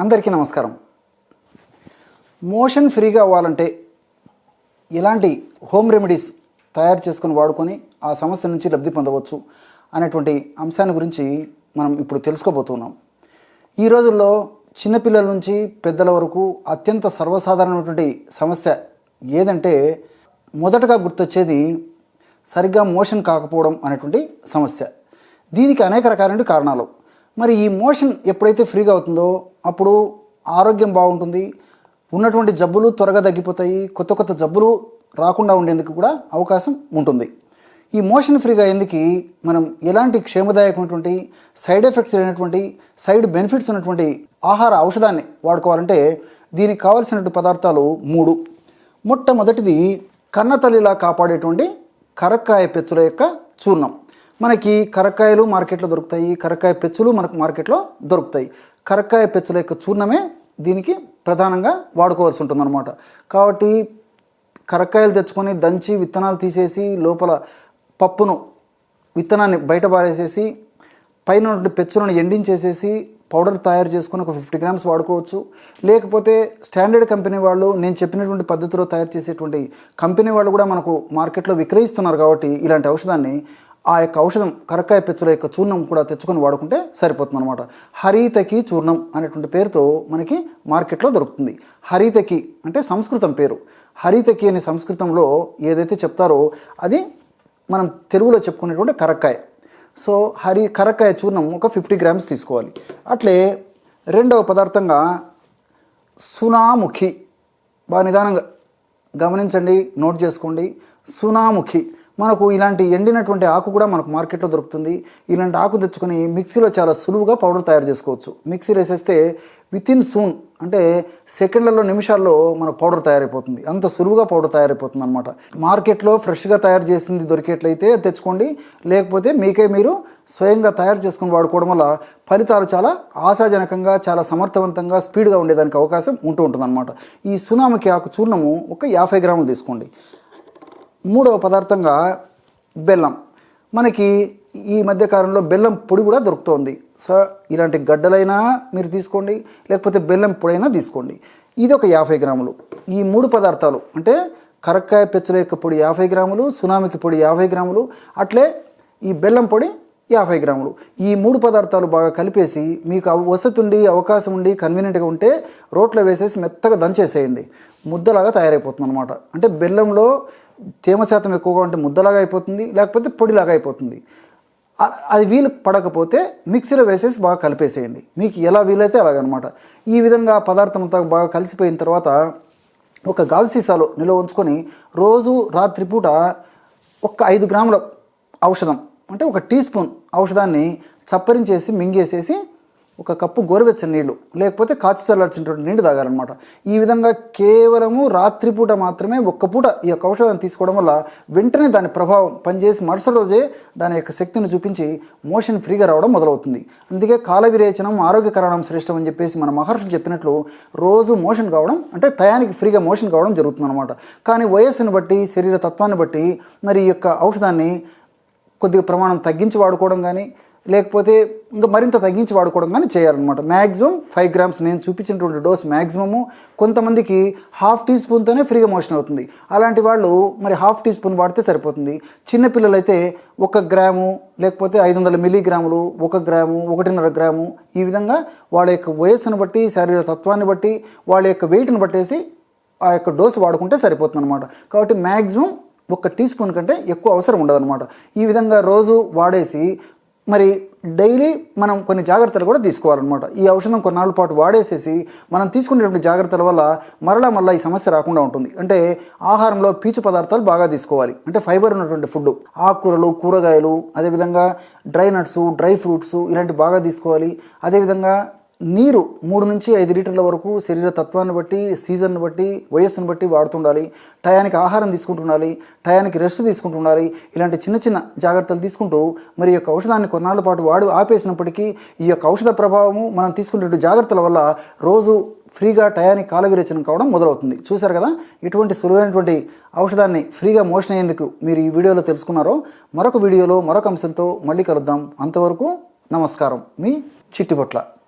అందరికీ నమస్కారం. మోషన్ ఫ్రీగా అవ్వాలంటే ఎలాంటి హోమ్ రెమెడీస్ తయారు చేసుకొని వాడుకొని ఆ సమస్య నుంచి లబ్ధి పొందవచ్చు అనేటువంటి అంశాన్ని గురించి మనం ఇప్పుడు తెలుసుకోబోతున్నాం. ఈ రోజుల్లో చిన్నపిల్లల నుంచి పెద్దల వరకు అత్యంత సర్వసాధారణమైనటువంటి సమస్య ఏదంటే మొదటగా గుర్తొచ్చేది సరిగ్గా మోషన్ కాకపోవడం అనేటువంటి సమస్య. దీనికి అనేక రకాలైన కారణాలు. మరి ఈ మోషన్ ఎప్పుడైతే ఫ్రీగా అవుతుందో అప్పుడు ఆరోగ్యం బాగుంటుంది. ఉన్నటువంటి జబ్బులు త్వరగా తగ్గిపోతాయి. కొత్త కొత్త జబ్బులు రాకుండా ఉండేందుకు కూడా అవకాశం ఉంటుంది. ఈ మోషన్ ఫ్రీగా అయ్యేందుకు మనం ఎలాంటి క్షేమదాయకమైనటువంటి సైడ్ ఎఫెక్ట్స్ లేనటువంటి సైడ్ బెనిఫిట్స్ ఉన్నటువంటి ఆహార ఔషధాన్ని వాడుకోవాలంటే దీనికి కావలసినటువంటి పదార్థాలు మూడు. మొట్టమొదటిది కన్నతల్లిలా కాపాడేటువంటి కరక్కాయ పెచ్చుల యొక్క చూర్ణం. మనకి కరక్కాయలు మార్కెట్లో దొరుకుతాయి కరక్కాయ పెచ్చులు మనకు మార్కెట్లో దొరుకుతాయి. కరక్కాయ పెచ్చుల యొక్క చూర్ణమే దీనికి ప్రధానంగా వాడుకోవాల్సి ఉంటుందన్నమాట. కాబట్టి కరక్కాయలు తెచ్చుకొని దంచి విత్తనాలు తీసేసి లోపల పప్పును విత్తనాన్ని బయట పారేసేసి పైన ఉన్నటువంటి పెచ్చులను ఎండించేసేసి పౌడర్ తయారు చేసుకుని ఒక ఫిఫ్టీ గ్రామ్స్ వాడుకోవచ్చు. లేకపోతే స్టాండర్డ్ కంపెనీ వాళ్ళు నేను చెప్పినటువంటి పద్ధతిలో తయారు చేసేటువంటి కంపెనీ వాళ్ళు కూడా మనకు మార్కెట్లో విక్రయిస్తున్నారు కాబట్టి ఇలాంటి ఔషధాన్ని ఆ యొక్క ఔషధం కరక్కాయ పెచ్చుల యొక్క చూర్ణం కూడా తెచ్చుకొని వాడుకుంటే సరిపోతుంది అనమాట హరితకి చూర్ణం అనేటువంటి పేరుతో మనకి మార్కెట్లో దొరుకుతుంది. హరితకి అంటే సంస్కృతం పేరు. హరితకి అనే సంస్కృతంలో ఏదైతే చెప్తారో అది మనం తెలుగులో చెప్పుకునేటువంటి కరక్కాయ. సో హరి కరక్కాయ చూర్ణం ఒక ఫిఫ్టీ గ్రామ్స్ తీసుకోవాలి. అట్లే రెండవ పదార్థంగా సునాముఖి బాగా నిదానంగా గమనించండి నోట్ చేసుకోండి. సునాముఖి మనకు ఇలాంటి ఎండినటువంటి ఆకు కూడా మనకు మార్కెట్లో దొరుకుతుంది. ఇలాంటి ఆకు తెచ్చుకొని మిక్సీలో చాలా సులువుగా పౌడర్ తయారు చేసుకోవచ్చు. మిక్సీలో వేసేస్తే విత్ ఇన్ సూన్ అంటే సెకండ్లలో నిమిషాల్లో మనకు పౌడర్ తయారైపోతుంది. అంత సులువుగా పౌడర్ తయారైపోతుంది అనమాట మార్కెట్లో ఫ్రెష్గా తయారు చేసింది దొరికేట్లయితే తెచ్చుకోండి. లేకపోతే మీకే మీరు స్వయంగా తయారు చేసుకుని వాడుకోవడం వల్ల ఫలితాలు చాలా ఆశాజనకంగా చాలా సమర్థవంతంగా స్పీడ్గా ఉండేదానికి అవకాశం ఉంటూ ఉంటుంది ఈ సునామికి ఆకు చూర్ణము ఒక యాభై గ్రాములు తీసుకోండి. మూడవ పదార్థంగా బెల్లం. మనకి ఈ మధ్యకాలంలో బెల్లం పొడి కూడా దొరుకుతోంది. సో ఇలాంటి గడ్డలైనా మీరు తీసుకోండి లేకపోతే బెల్లం పొడైనా తీసుకోండి. ఇది ఒక యాభై గ్రాములు. ఈ మూడు పదార్థాలు అంటే కరక్కాయ పెచ్చల యొక్క పొడి యాభై గ్రాములు సునామికి పొడి యాభై గ్రాములు అట్లే ఈ బెల్లం పొడి యాభై గ్రాములు. ఈ మూడు పదార్థాలు బాగా కలిపేసి మీకు వసతి ఉండి అవకాశం ఉండి కన్వీనియంట్గా ఉంటే రోట్లో వేసేసి మెత్తగా దంచేసేయండి. ముద్దలాగా తయారైపోతుంది అనమాట అంటే బెల్లంలో తేమ శాతం ఎక్కువగా ఉంటే ముద్దలాగా అయిపోతుంది లేకపోతే పొడిలాగా అయిపోతుంది. అది వీలు పడకపోతే మిక్సీలో వేసేసి బాగా కలిపేసేయండి. మీకు ఎలా వీలైతే అలాగనమాట. ఈ విధంగా పదార్థం అంతా బాగా కలిసిపోయిన తర్వాత ఒక గాజు సీసాలో నిల్వ ఉంచుకొని రోజు రాత్రిపూట ఒక ఐదు గ్రాముల ఔషధం అంటే ఒక టీ స్పూన్ ఔషధాన్ని చప్పరించేసి మింగేసేసి ఒక కప్పు గోరువెచ్చని నీళ్ళు లేకపోతే కాచి చల్లార్చినటువంటి నీళ్ళు తాగాలన్నమాట. ఈ విధంగా కేవలము రాత్రిపూట మాత్రమే ఒక్క పూట ఈ యొక్క ఔషధాన్ని తీసుకోవడం వల్ల వెంటనే దాని ప్రభావం పనిచేసి మరుసటి రోజే దాని యొక్క శక్తిని చూపించి మోషన్ ఫ్రీగా రావడం మొదలవుతుంది. అందుకే కాల విరేచనం ఆరోగ్యకరణం శ్రేష్టం అని చెప్పేసి మన మహర్షులు చెప్పినట్లు రోజు మోషన్ కావడం అంటే టయానికి ఫ్రీగా మోషన్ కావడం జరుగుతుందన్నమాట. కానీ వయస్సును బట్టి శరీర తత్వాన్ని బట్టి మరి ఈ యొక్క ఔషధాన్ని కొద్దిగా ప్రమాణం తగ్గించి వాడుకోవడం కానీ లేకపోతే ఇంకా మరింత తగ్గించి వాడుకోవడం కానీ చేయాలన్నమాట. మ్యాక్సిమం ఫైవ్ గ్రామ్స్ నేను చూపించినటువంటి డోస్ మ్యాక్సిమము కొంతమందికి హాఫ్ టీ స్పూన్తోనే ఫ్రీగా మోషన్ అవుతుంది. అలాంటి వాళ్ళు మరి హాఫ్ టీ స్పూన్ వాడితే సరిపోతుంది. చిన్నపిల్లలైతే ఒక గ్రాము లేకపోతే ఐదు వందల మిల్లీగ్రాములు ఒక గ్రాము ఒకటిన్నర గ్రాము ఈ విధంగా వాళ్ళ యొక్క వయస్సును బట్టి శారీరక తత్వాన్ని బట్టి వాళ్ళ యొక్క వెయిట్ని బట్టేసి ఆ యొక్క డోసు వాడుకుంటే సరిపోతుంది అనమాట కాబట్టి మ్యాక్సిమం ఒక టీ స్పూన్ కంటే ఎక్కువ అవసరం ఉండదన్నమాట. ఈ విధంగా రోజు వాడేసి మరి డైలీ మనం కొన్ని జాగ్రత్తలు కూడా తీసుకోవాలన్నమాట. ఈ ఔషధం కొన్నాళ్ళ పాటు వాడేసేసి మనం తీసుకునేటువంటి జాగ్రత్తల వల్ల మరలా మరలా ఈ సమస్య రాకుండా ఉంటుంది. అంటే ఆహారంలో పీచు పదార్థాలు బాగా తీసుకోవాలి. అంటే ఫైబర్ ఉన్నటువంటి ఫుడ్ ఆకుకూరలు కూరగాయలు అదేవిధంగా డ్రై నట్స్ డ్రై ఫ్రూట్స్ ఇలాంటివి బాగా తీసుకోవాలి. అదేవిధంగా నీరు మూడు నుంచి ఐదు లీటర్ల వరకు శరీర తత్వాన్ని బట్టి సీజన్ను బట్టి వయస్సును బట్టి వాడుతుండాలి. టయానికి ఆహారం తీసుకుంటుండాలి. టయానికి రెస్ట్ తీసుకుంటుండాలి. ఇలాంటి చిన్న చిన్న జాగ్రత్తలు తీసుకుంటూ మరి యొక్క ఔషధాన్ని కొన్నాళ్ళ పాటు వాడు ఆపేసినప్పటికీ ఈ యొక్క ఔషధ ప్రభావము మనం తీసుకునే జాగ్రత్తల వల్ల రోజు ఫ్రీగా టయానికి కాల విరేచనం కావడం మొదలవుతుంది. చూశారు కదా? ఇటువంటి సులువైనటువంటి ఔషధాన్ని ఫ్రీగా మోషన్ అయ్యేందుకు మీరు ఈ వీడియోలో తెలుసుకున్నారో మరొక వీడియోలో మరొక అంశంతో మళ్ళీ కలుద్దాం. అంతవరకు నమస్కారం. మీ చిట్టిపొట్ల